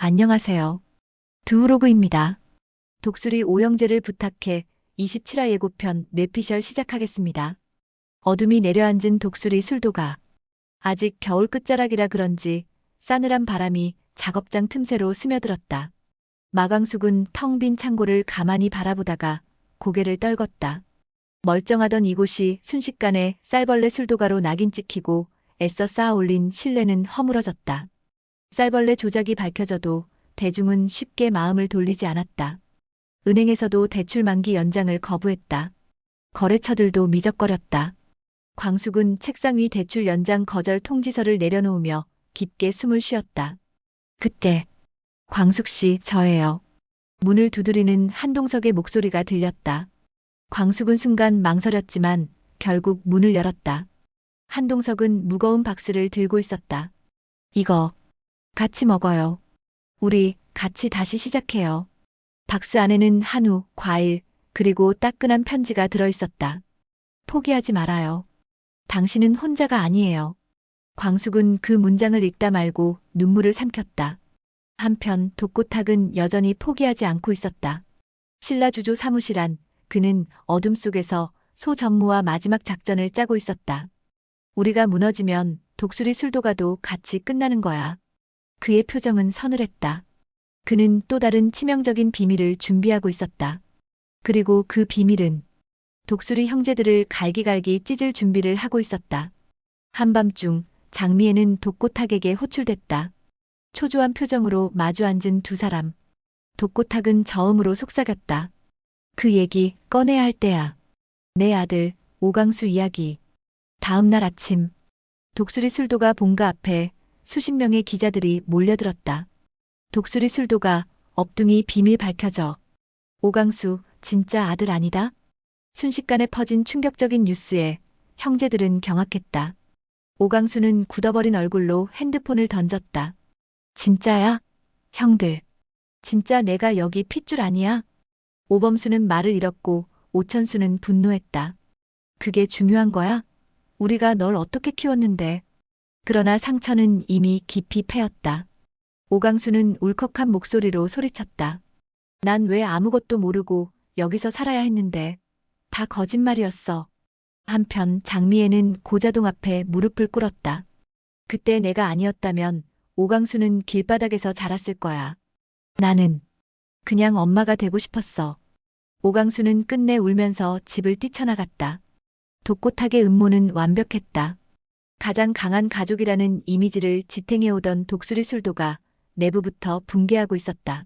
안녕하세요. 드우로그입니다. 독수리 오영재를 부탁해 27화 예고편 뇌피셜 시작하겠습니다. 어둠이 내려앉은 독수리 술도가 아직 겨울 끝자락이라 그런지 싸늘한 바람이 작업장 틈새로 스며들었다. 마광숙은 텅 빈 창고를 가만히 바라보다가 고개를 떨궜다. 멀쩡하던 이곳이 순식간에 쌀벌레 술도가로 낙인 찍히고 애써 쌓아 올린 신뢰는 허물어졌다. 쌀벌레 조작이 밝혀져도 대중은 쉽게 마음을 돌리지 않았다. 은행에서도 대출 만기 연장을 거부했다. 거래처들도 미적거렸다. 광숙은 책상 위 대출 연장 거절 통지서를 내려놓으며 깊게 숨을 쉬었다. 그때 광숙 씨 저예요. 문을 두드리는 한동석의 목소리가 들렸다. 광숙은 순간 망설였지만 결국 문을 열었다. 한동석은 무거운 박스를 들고 있었다. 이거 같이 먹어요. 우리 같이 다시 시작해요. 박스 안에는 한우, 과일, 그리고 따끈한 편지가 들어 있었다. 포기하지 말아요. 당신은 혼자가 아니에요. 광숙은 그 문장을 읽다 말고 눈물을 삼켰다. 한편 독고탁은 여전히 포기하지 않고 있었다. 신라주조 사무실 안 그는 어둠 속에서 소 전무와 마지막 작전을 짜고 있었다. 우리가 무너지면 독수리 술도가도 같이 끝나는 거야. 그의 표정은 서늘했다. 그는 또 다른 치명적인 비밀을 준비하고 있었다. 그리고 그 비밀은 독수리 형제들을 갈기갈기 찢을 준비를 하고 있었다. 한밤중 장미애는 독고탁에게 호출됐다. 초조한 표정으로 마주 앉은 두 사람. 독고탁은 저음으로 속삭였다. 그 얘기 꺼내야 할 때야. 내 아들 오강수 이야기. 다음 날 아침 독수리 술도가 본가 앞에 수십 명의 기자들이 몰려들었다. 독수리 술도가 업둥이 비밀 밝혀져. 오강수 진짜 아들 아니다? 순식간에 퍼진 충격적인 뉴스에 형제들은 경악했다. 오강수는 굳어버린 얼굴로 핸드폰을 던졌다. 진짜야? 형들. 진짜 내가 여기 핏줄 아니야? 오범수는 말을 잃었고 오천수는 분노했다. 그게 중요한 거야? 우리가 널 어떻게 키웠는데. 그러나 상처는 이미 깊이 패였다. 오강수는 울컥한 목소리로 소리쳤다. 난 왜 아무것도 모르고 여기서 살아야 했는데. 다 거짓말이었어. 한편 장미애는 고자동 앞에 무릎을 꿇었다. 그때 내가 아니었다면 오강수는 길바닥에서 자랐을 거야. 나는 그냥 엄마가 되고 싶었어. 오강수는 끝내 울면서 집을 뛰쳐나갔다. 독고탁의 음모는 완벽했다. 가장 강한 가족이라는 이미지를 지탱해오던 독수리 술도가 내부부터 붕괴하고 있었다.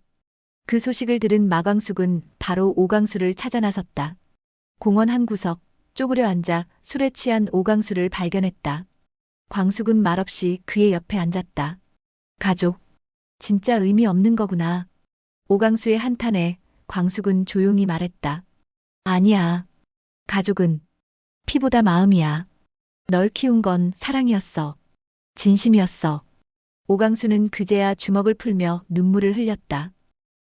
그 소식을 들은 마광숙은 바로 오강수를 찾아 나섰다. 공원 한 구석 쪼그려 앉아 술에 취한 오강수를 발견했다. 광숙은 말없이 그의 옆에 앉았다. 가족. 진짜 의미 없는 거구나. 오강수의 한탄에 광숙은 조용히 말했다. 아니야. 가족은 피보다 마음이야. 널 키운 건 사랑이었어. 진심이었어. 오강수는 그제야 주먹을 풀며 눈물을 흘렸다.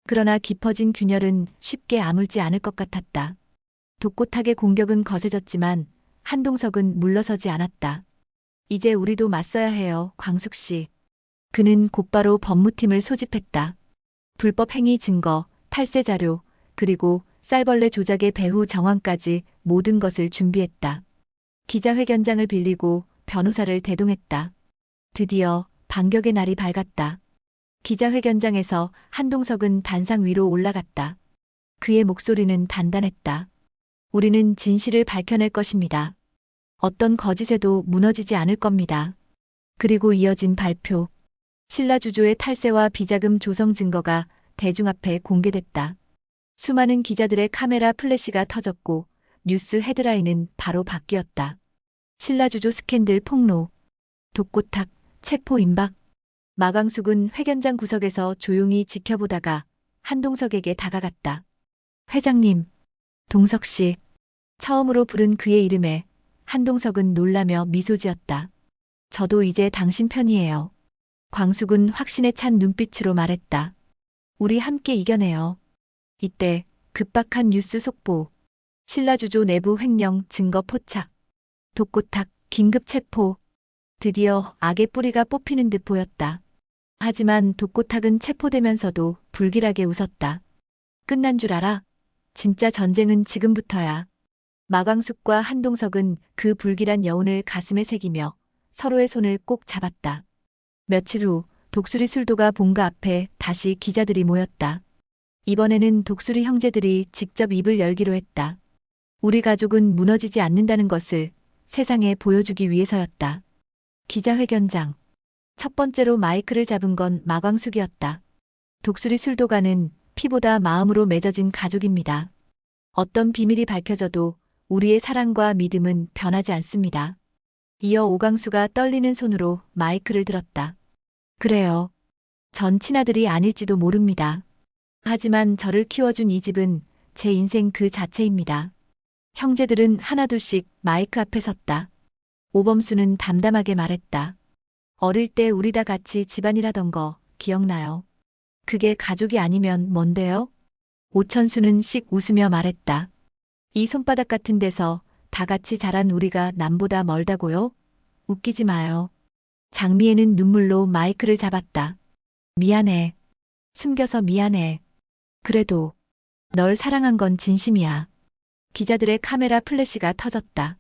그러나 깊어진 균열은 쉽게 아물지 않을 것 같았다. 독고탁의 공격은 거세졌지만 한동석은 물러서지 않았다. 이제 우리도 맞서야 해요, 광숙 씨. 그는 곧바로 법무팀을 소집했다. 불법 행위 증거, 탈세 자료, 그리고 쌀벌레 조작의 배후 정황까지 모든 것을 준비했다. 기자회견장을 빌리고 변호사를 대동했다. 드디어 반격의 날이 밝았다. 기자회견장에서 한동석은 단상 위로 올라갔다. 그의 목소리는 단단했다. 우리는 진실을 밝혀낼 것입니다. 어떤 거짓에도 무너지지 않을 겁니다. 그리고 이어진 발표. 신라주조의 탈세와 비자금 조성 증거가 대중 앞에 공개됐다. 수많은 기자들의 카메라 플래시가 터졌고 뉴스 헤드라인은 바로 바뀌었다. 신라주조 스캔들 폭로. 독고탁, 체포 임박. 마광숙은 회견장 구석에서 조용히 지켜보다가 한동석에게 다가갔다. 회장님, 동석 씨. 처음으로 부른 그의 이름에 한동석은 놀라며 미소 지었다. 저도 이제 당신 편이에요. 광숙은 확신에 찬 눈빛으로 말했다. 우리 함께 이겨내요. 이때 급박한 뉴스 속보. 신라주조 내부 횡령 증거 포착. 독고탁 긴급 체포. 드디어 악의 뿌리가 뽑히는 듯 보였다. 하지만 독고탁은 체포되면서도 불길하게 웃었다. 끝난 줄 알아? 진짜 전쟁은 지금부터야. 마광숙과 한동석은 그 불길한 여운을 가슴에 새기며 서로의 손을 꼭 잡았다. 며칠 후 독수리 술도가 본가 앞에 다시 기자들이 모였다. 이번에는 독수리 형제들이 직접 입을 열기로 했다. 우리 가족은 무너지지 않는다는 것을 세상에 보여주기 위해서였다. 기자회견장. 첫 번째로 마이크를 잡은 건 마광숙이었다. 독수리 술도가는 피보다 마음으로 맺어진 가족입니다. 어떤 비밀이 밝혀져도 우리의 사랑과 믿음은 변하지 않습니다. 이어 오강수가 떨리는 손으로 마이크를 들었다. 그래요. 전 친아들이 아닐지도 모릅니다. 하지만 저를 키워준 이 집은 제 인생 그 자체입니다. 형제들은 하나둘씩 마이크 앞에 섰다. 오범수는 담담하게 말했다. 어릴 때 우리 다 같이 집안일 하던 거 기억나요? 그게 가족이 아니면 뭔데요? 오천수는 씩 웃으며 말했다. 이 손바닥 같은 데서 다 같이 자란 우리가 남보다 멀다고요? 웃기지 마요. 장미애는 눈물로 마이크를 잡았다. 미안해. 숨겨서 미안해. 그래도 널 사랑한 건 진심이야. 기자들의 카메라 플래시가 터졌다.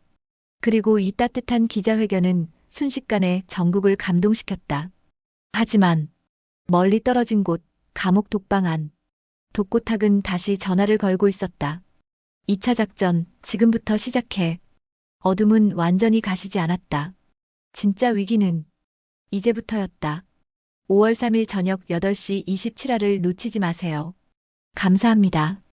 그리고 이 따뜻한 기자회견은 순식간에 전국을 감동시켰다. 하지만 멀리 떨어진 곳 감옥 독방 안 독고탁은 다시 전화를 걸고 있었다. 2차 작전 지금부터 시작해. 어둠은 완전히 가시지 않았다. 진짜 위기는 이제부터였다. 5월 3일 저녁 8시 27화를 놓치지 마세요. 감사합니다.